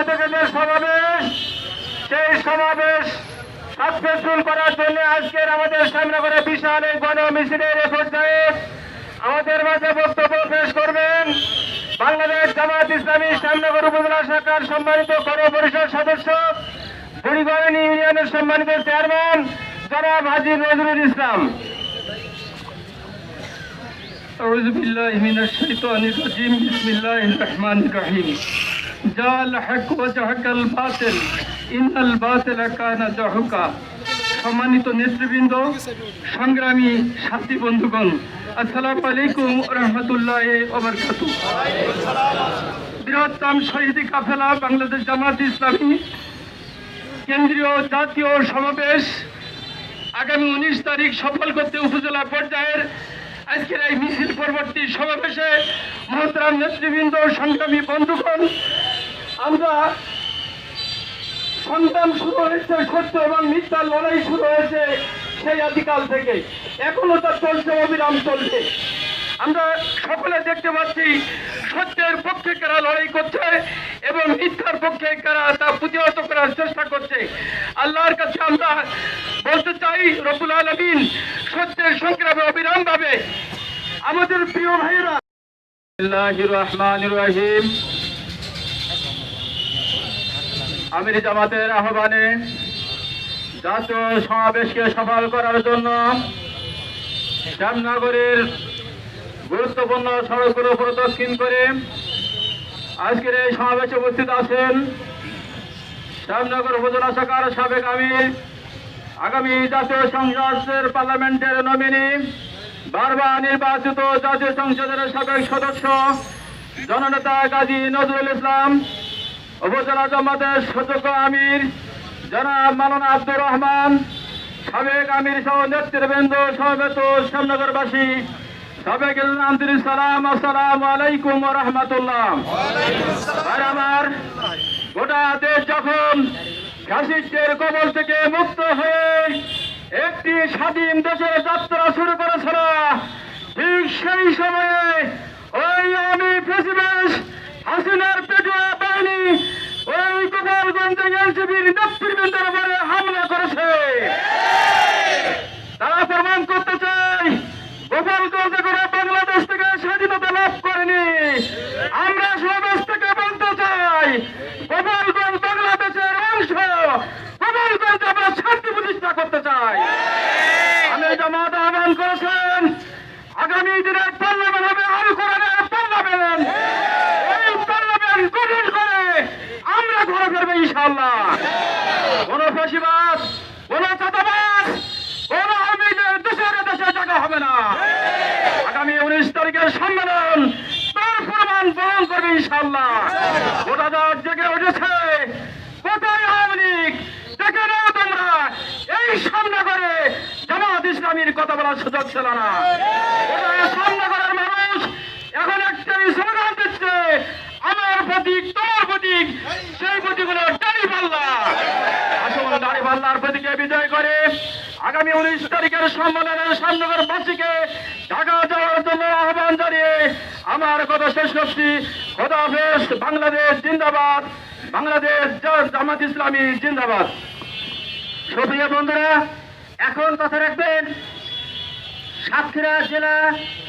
থেকে যে সমাবেশ সেই সমাবেশ সাকসেসফুল করার জন্য আজকের আমাদের সামনে করে বিশাল এই গণ মিছিলের এ পর্যায়ে আমাদের মাঝে বক্তব্য পেশ করবেন বাংলাদেশ জামাত ইসলামী শ্যামনগর উপজেলা শাখার সম্মানিত গণ পরিষদ সদস্য বুড়িগড়েন ইউনিয়নের সম্মানিত চেয়ারম্যান জনাব হাজির নজরুল ইসলাম أعوذ بالله من الشيطان الرجيم بسم الله الرحمن الرحيم জাল হক ও জাহাকাল বাতিল, ইন্নাল সম্মানিত নেতৃবৃন্দ, সংগ্রামী সাথী বন্ধুগণ, আসসালামু আলাইকুম রহমতুল্লাহ ওবরকাতু বৃহত্তম শহীদি কাফেলা বাংলাদেশ জামাত ইসলামী কেন্দ্রীয় জাতীয় সমাবেশ আগামী উনিশ তারিখ সফল করতে উপজেলা পর্যায়ের আজকের এই মিছিল পরবর্তী সমাবেশে মহতরাম নেতৃবৃন্দ, সংগ্রামী বন্ধুগণ আমরা সংগ্রাম শুরু হয়েছে সত্য এবং মিথ্যার লড়াই শুরু হয়েছে সেই আদিকাল থেকে। এখনও তা চলছে, অবিরাম চলছে। আমরা সকলে দেখতে পাচ্ছি, সত্যের পক্ষে কারা লড়াই করছে এবং মিথ্যার পক্ষে কারা তা প্রতিহত করার চেষ্টা করছে। আল্লাহর কাছে আমরা বলতে চাই রবুল আলমিন সত্যের সংগ্রামে অবিরাম ভাবে আমাদের প্রিয় ভাইরা রহমান রহিম। আমির জামাতের আহ্বানে জাতীয় সমাবেশকে সফল করার জন্য শ্যামনগরের গুরুত্বপূর্ণ সড়কগুলো প্রদক্ষিণ করে আজকের এই সমাবেশে উপস্থিত আছেন শ্যামনগর উপজেলা শাখার সাবেক আমির, আগামী জাতীয় সংসদের পার্লামেন্টের নমিনি, বারবার নির্বাচিত জাতীয় সংসদের সাবেক সদস্য, জননেতা গাজী নজরুল ইসলাম। উপজেলা জামাতের সদস্য আমির, জনাব মালানা আব্দুর রহমান, সাবেক আমির সহ নেতৃবৃন্দ সমবেত শ্যামনগরবাসী আন্তরিক সালাম, আসসালামু আলাইকুম রহমতুল্লাহ। আর আমার গোটা দেশ যখন ফ্যাসিস্টের কবল থেকে মুক্ত হয়ে একটি স্বাধীন দেশের যাত্রা শুরু করেছিল, ঠিক সেই সময়ে ওই আমি প্রেসিডেন্ট হাসিনার পেটুয়া বাহিনী ওই ইনশাল্লাহ কোন ফাঁসিবাদ কোন চাঁদাবাদ কোন আওয়ামীদের দেশের দেশে জায়গা হবে না। আগামী উনিশ তারিখের সম্মেলন, তার প্রমাণ বহন করবে ইনশাল্লাহ গোটা দেশ জেগে উঠেছে। কোথায় আওয়ামী লীগ? দেখে নাও তোমরা। এই সামনে করে জামাত ইসলামীর কথা বলার সুযোগ ছিল না। সামনে করার মানুষ? এখন একটাই স্লোগান প্রতীক তোমার প্রতীক সেই প্রতীকগুলো দাড়ি পাল্লা। আসল দাড়ি পাল্লার প্রতীকে বিজয় করে আগামী উনিশ তারিখের সম্মেলনের সামনগর বাসীকে ঢাকা যাওয়ার জন্য আহ্বান জানিয়ে আমার কথা শেষ করছি খোদা হাফেজ বাংলাদেশ জিন্দাবাদ বাংলাদেশ জামাত ইসলামী জিন্দাবাদ। সুপ্রিয় বন্ধুরা এখন কথা রাখবেন সাতক্ষীরা জেলা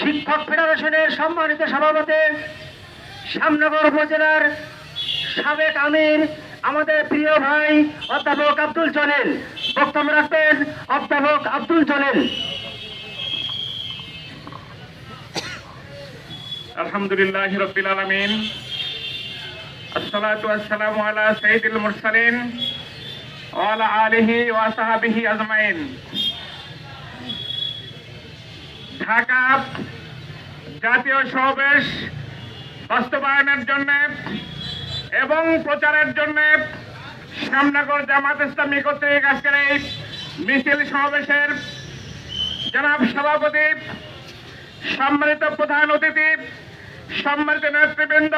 শিক্ষক ফেডারেশনের সম্মানিত সভাপতি শ্যামনগর উপজেলার সাবেক আমির, আমাদের প্রিয় ভাই অধ্যাপক আব্দুল জলিল। বক্তব্য রাখবেন অধ্যাপক আব্দুল জলিল। আলহামদুলিল্লাহ রবিল আলমিন। আসসালাতু আলা সাইয়্যিদিল মুরসালিন ওয়া আলা আলিহি ওয়া আজমাইন। ঢাকা জাতীয় সমাবেশ বাস্তবায়নের জন্য এবং প্রচারের জন্য শ্যামনগর জামাত ইসলামী কর্তৃক আজকের এই মিছিল সমাবেশের জনাব সভাপতি, সম্মানিত প্রধান অতিথি, সম্মানিত নেতৃবৃন্দ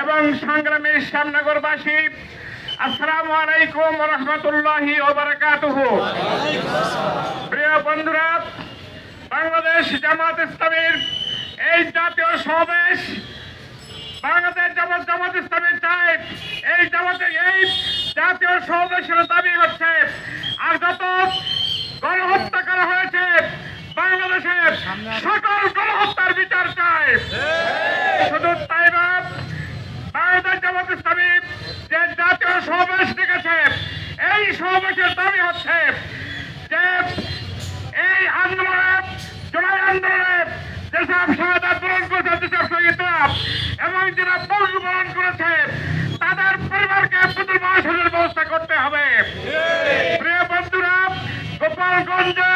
এবং সংগ্রামী শ্যামনগরবাসী, আসসালামু আলাইকুম রহমতুল্লাহি প্রিয় বন্ধুরা, বাংলাদেশ জামাত ইসলামীর এই জাতীয় সমাবেশ বাংলাদেশ জামাত জামাত ইসলামী চায় এই জামাতে এই জাতীয় সমাবেশের দাবি হচ্ছে আর যত গণহত্যা করা হয়েছে বাংলাদেশের সকল গণহত্যার বিচার চায় শুধু তাই না, বাংলাদেশ জামাত ইসলামী যে জাতীয় সমাবেশ ডেকেছে, এই সমাবেশের দাবি হচ্ছে যে এই আন্দোলনে, জুলাই আন্দোলনে যেসব যেসব শহীদরা এবং যারা পঙ্গু বরণ করেছে, তাদের পরিবারকে পুতুল মহাসনের ব্যবস্থা করতে হবে। প্রিয় বন্ধুরা, গোপালগঞ্জে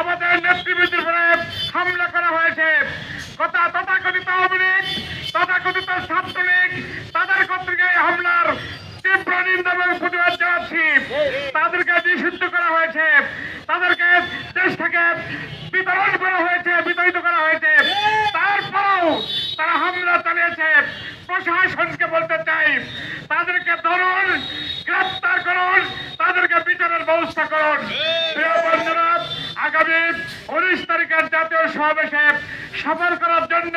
আমাদের নেতৃবৃন্দের উপরে হামলা করা হয়েছে। কথা তথাকথিত আওয়ামী লীগ তথাকথিত ছাত্রলীগ তাদের কর্তৃক এই হামলার তীব্র নিন্দা এবং প্রতিবাদ জানাচ্ছি তাদেরকে নিষিদ্ধ করা হয়েছে তাদেরকে দেশ থেকে বিতরণ করা হয়েছে বিতাড়িত করা হয়েছে তারপরেও তারা হামলা চালিয়েছে প্রশাসনকে বলতে চাই, তাদেরকে ধরুন, গ্রেপ্তার করুন, তাদেরকে বিচারের ব্যবস্থা করুন। আগামী উনিশ তারিখের জাতীয় সমাবেশে সফল করার জন্য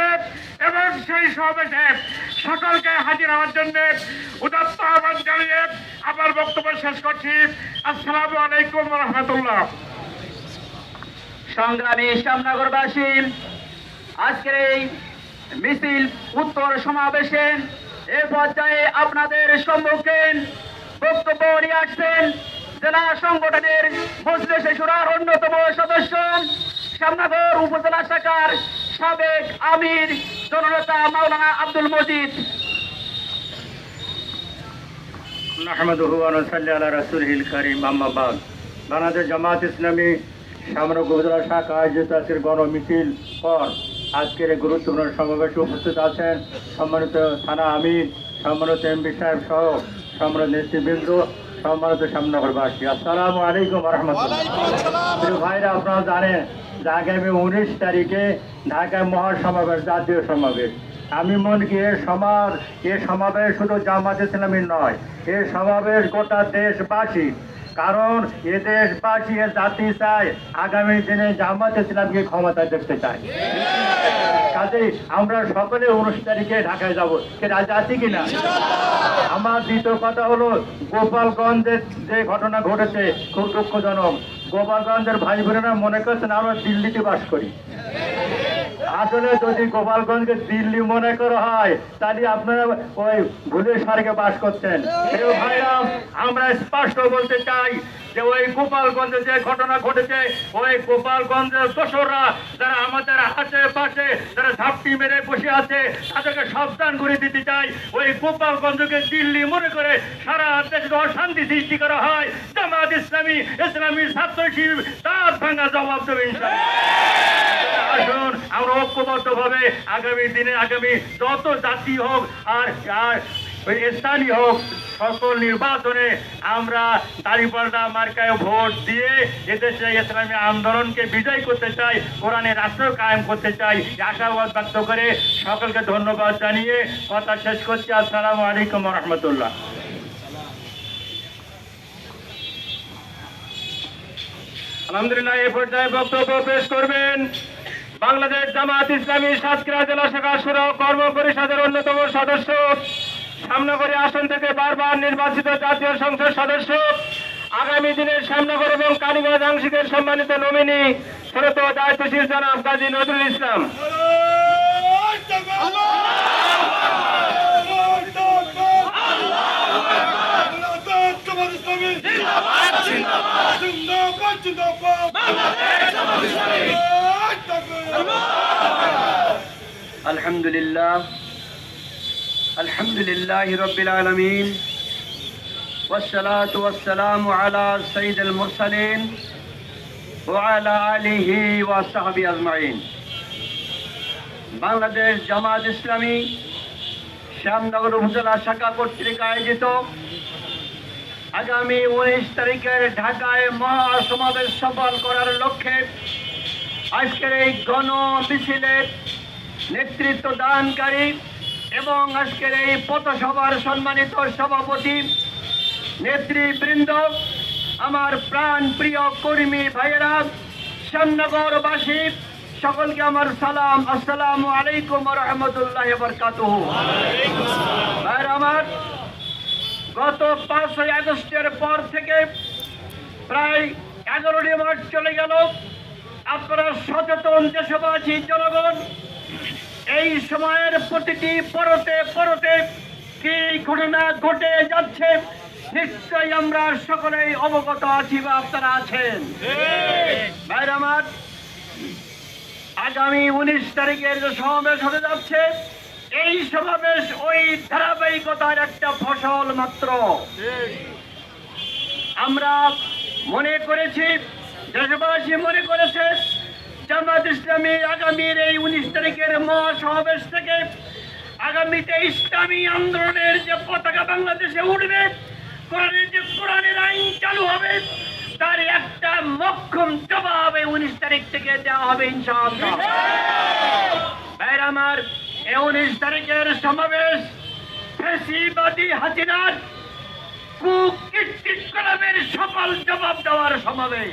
এবং সেই সমাবেশে সকলকে হাজির হওয়ার জন্য উদাত্ত আহ্বান জানিয়ে আমার বক্তব্য শেষ করছি। আসসালামু আলাইকুম রহমতুল্লাহ। সংগ্রামী শ্যামনগরবাসী আজকের এই মিছিল, উত্তর সমাবেশে এ পর্যায়ে আপনাদের সম্মুখে বক্তব্য নিয়ে আসছেন জেলা সংগঠনের মজলিস সুরার অন্যতম সদস্য। শ্যামনগর উপজেলা শাখার সাবেক আমির জননেতা মাওলানা আব্দুল মজিদ। বাংলাদেশ জামাত ইসলামী সামরক উপজেলা শাখা আয়োজিত আজকের গণ মিছিল পর আজকের এই গুরুত্বপূর্ণ সমাবেশে উপস্থিত আছেন সম্মানিত থানা আমির সম্মানিত এমপি সাহেব সহ সম্মানিত নেতৃবৃন্দ সম্মানিত সামনগরবাসী আসসালামু আলাইকুম রহমতুল্লাহ ভাইরা আপনারা জানেন যে আগামী উনিশ তারিখে ঢাকায় মহাসমাবেশ জাতীয় সমাবেশ। আমি মনে করি এ সমাজ এ সমাবেশ শুধু জামাত ইসলামী নয় এ সমাবেশ গোটা দেশবাসী কারণ এ দেশবাসী, এ জাতি চায় আগামী দিনে জামাত ইসলামকে ক্ষমতা দেখতে চায় কাজেই আমরা সকলে উনিশ তারিখে ঢাকায় যাব। রাজা আছি কিনা আমার দ্বিতীয় কথা হলো, গোপালগঞ্জের যে ঘটনা ঘটেছে, খুব দুঃখজনক। গোপালগঞ্জের ভাই বোনেরা মনে করছেন আমরা দিল্লিতে বাস করি। আসলে যদি গোপালগঞ্জকে দিল্লি মনে করা হয়, তাহলে আপনারা ওই ভুলের স্বর্গে বাস করছেন। ভাইরা আমরা স্পষ্ট বলতে চাই যে ওই গোপালগঞ্জে যে ঘটনা ঘটেছে, ওই গোপালগঞ্জের দোসররা যারা আমাদের আশেপাশে যারা ঝাপটি মেরে বসে আছে, তাদেরকে সাবধান করে দিতে চাই। ওই গোপালগঞ্জকে দিল্লি মনে করে সারা দেশে অশান্তি সৃষ্টি করা হয়। জামাত ইসলামী ইসলামী ছাত্র শিবির তার ভাঙা জবাব দেবে আসুন। আমরা ঐক্যবদ্ধ ভাবে আগামী দিনে আগামী যত জাতি হোক আর আর স্থানীয় হোক, সকল নির্বাচনে আমরা দাঁড়িপাল্টা মার্কায় ভোট দিয়ে এদেশে ইসলামী আন্দোলনকে বিজয় করতে চাই কোরআনের রাষ্ট্র কায়েম করতে চাই আশাবাদ ব্যক্ত করে সকলকে ধন্যবাদ জানিয়ে কথা শেষ করছি। আসসালামু আলাইকুম রহমতুল্লাহ আলহামদুলিল্লাহ এই পর্যায়ে বক্তব্য পেশ করবেন বাংলাদেশ জামাত ইসলামী সাতক্ষীরা জেলা শাখা সুরা কর্ম পরিষদের অন্যতম সদস্য। সামনগরী আসন থেকে বারবার নির্বাচিত জাতীয় সংসদ সদস্য। আগামী দিনের সামনগর এবং কালীগঞ্জ আংশিকের সম্মানিত নমিনি শ্রোত দায়িত্বশীল জনাব গাজী নজরুল ইসলাম। الحمد لله الحمد لله رب العالمين والصلاة والسلام على سيد المرسلين وعلى آله وصحبه أجمعين বাংলাদেশ জামাত ইসলামী শ্যামনগর উপজেলা শাখা কর্তৃক আয়োজিত আগামী উনিশ তারিখের ঢাকায় মহাসমাবেশ সফল করার লক্ষ্যে আজকের এই গণ মিছিলের নেতৃত্ব দানকারী এবং আজকের এই পথসভার সম্মানিত সভাপতি, নেতৃবৃন্দ, আমার প্রাণ প্রিয় কর্মী ভাইয়েরা, শ্যামনগরবাসী, সকলকে আমার সালাম, আসসালামু আলাইকুম রহমতুল্লাহ বরকাত ভাইয়েরা আমার গত পাঁচই আগস্টের পর থেকে প্রায় এগারোটি মাস চলে গেল। আপনারা সচেতন দেশবাসী, জনগণ এই সময়ের প্রতিটি পরতে পরতে কি ঘটনা ঘটে যাচ্ছে, নিশ্চয়ই আমরা সকলেই অবগত আছি বা আপনারা আছেন। ভাইরা আমার, আগামী উনিশ তারিখের যে সমাবেশ হতে যাচ্ছে, এই সমাবেশ ওই ধারাবাহিকতার একটা ফসল মাত্র। আমরা মনে করেছি, দেশবাসী মনে করেছে ইসলামী আগামীর এই উনিশ তারিখের মহাসমাবেশ থেকে আগামীতে ইসলামী আন্দোলনের যে পতাকা বাংলাদেশে উঠবে কোরআনের যে কোরআনের আইন চালু হবে তার একটা মক্ষম জবাব এই উনিশ তারিখ থেকে দেওয়া হবে ইনশাআল্লাহ। ভাইরা আমার এই উনিশ তারিখের সমাবেশ ফেসিবাদী হাসিনার কুকীর্তির কলমের সকল জবাব দেওয়ার সমাবেশ।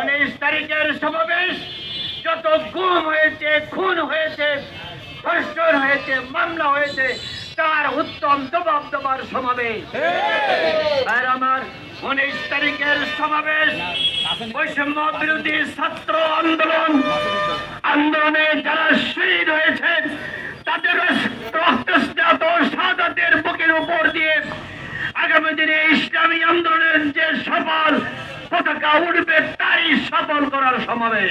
উনিশ তারিখের সমাবেশ গুম হয়েছে, খুন হয়েছে, ধর্ষণ হয়েছে, মামলা হয়েছে, তার উত্তম জবাব দেওয়ার সমাবেশ। আর আমার উনিশ তারিখের সমাবেশ, বৈষম্য বিরোধী ছাত্র আন্দোলন। আন্দোলনে যারা শহীদ হয়েছে, তাদের রক্তস্নাত সাদাতের বুকের উপর দিয়ে আগামী দিনে ইসলামী আন্দোলনের যে সফল পতাকা উঠবে তারই সফল করার সমাবেশ।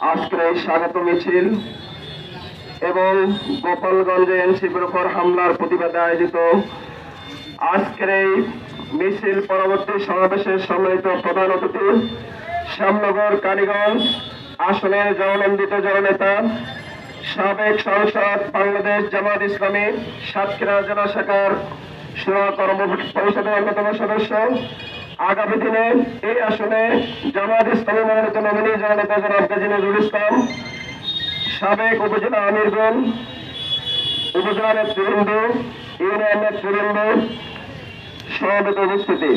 আজকের এই স্বাগত মিছিল এবং গোপালগঞ্জে এনসিপির উপর হামলার প্রতিবাদে আয়োজিত আজকের এই মিছিল পরবর্তী সমাবেশের সম্মিলিত প্রধান অতিথি, শ্যামনগর, কালীগঞ্জ আসনের জননন্দিত জননেতা, সাবেক সংসদ বাংলাদেশ জামাত ইসলামী, সাতক্ষীরা জেলা শাখার সেবা কর্ম পরিষদের অন্যতম সদস্য আগামী দিনে এই আসনে জামাত ইসলামী মনোনীত নমিনি জননেতা জনাব কাজী নজরুল ইসলাম, সাবেক উপজেলা আমিরগণ উপজেলা নেতৃবৃন্দ, ইউনিয়ন নেতৃবৃন্দ সমাবেত উপস্থিতি।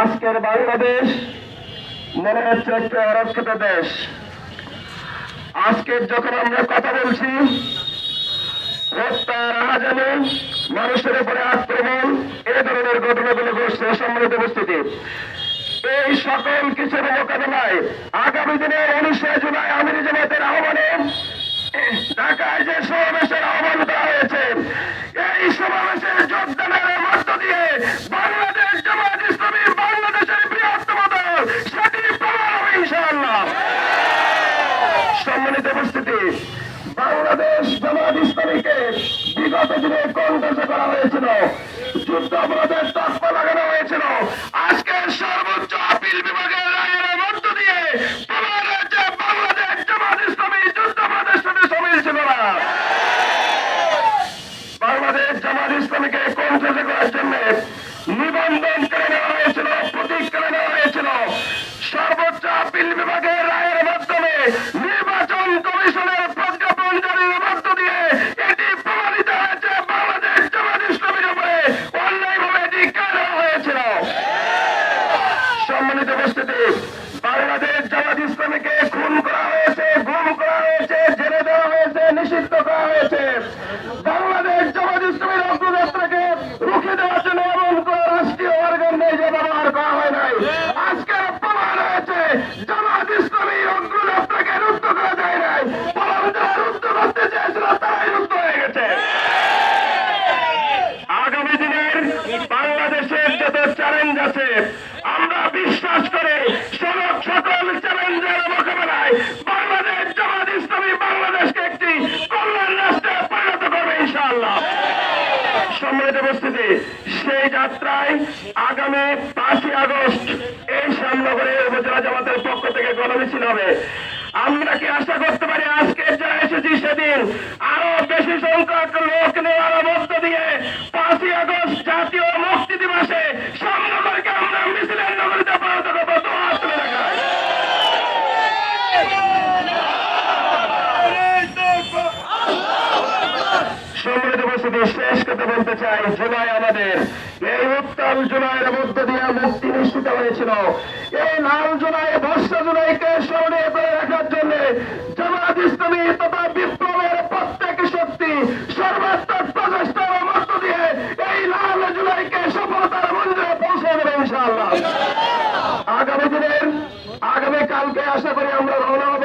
আজকের বাংলাদেশ মনে হচ্ছে একটা অরক্ষিত দেশ। আজকের যখন আমরা কথা বলছি হত্যা রাহাজানি মানুষের উপরে আক্রমণ, এ ধরনের ঘটনাগুলো ঘটছে সম্মানিত উপস্থিতি। এই সকল কিছুর মোকাবেলায় আগামী দিনে উনিশে জুলাই আমির জামাতের আহ্বানে হয়েছিল। যুদ্ধ অপরাধের তৎপর লাগানো হয়েছিল। আজকে সর্বোচ্চ আপিল বিভাগের রায়ের মধ্য দিয়ে হয়েছে বাংলাদেশ জামাত ইসলামী যুদ্ধ অপরাধের সাথে সামিল বাংলাদেশ জামাত ইসলামীকে জন্য নিবন্ধন নিষিদ্ধ উপস্থিতি সেই যাত্রায় আগামী পাঁচই আগস্ট এই শ্যামনগরে উপজেলা জামাতের পক্ষ থেকে গণমিছিল হবে। আমরা কি আশা করতে পারি আজকে যারা এসেছি সেদিন? আরও বেশি সংখ্যক লোক নেওয়ার মধ্য দিয়ে পাঁচই আগস্ট জাতীয় মুক্তি বলতে চাই, জুলাই আমাদের। এই উত্তাল জুলাইয়ের দিয়ে মুক্তি নিশ্চিত হয়েছিল। এই লাল জুলাই, বর্ষা জুলাইকে করে রাখার জন্য ইসলামী তথা বিপ্লবের প্রত্যেক শক্তি সর্বাত্মক প্রচেষ্টার মধ্য দিয়ে এই লাল জুলাইকে সফলতার মন্দিরে পৌঁছে দেবে ইনশাআল্লাহ। আগামী দিনের, আগামী কালকে আশা করি আমরা রওনা হব।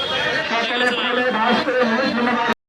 সকালে ফলে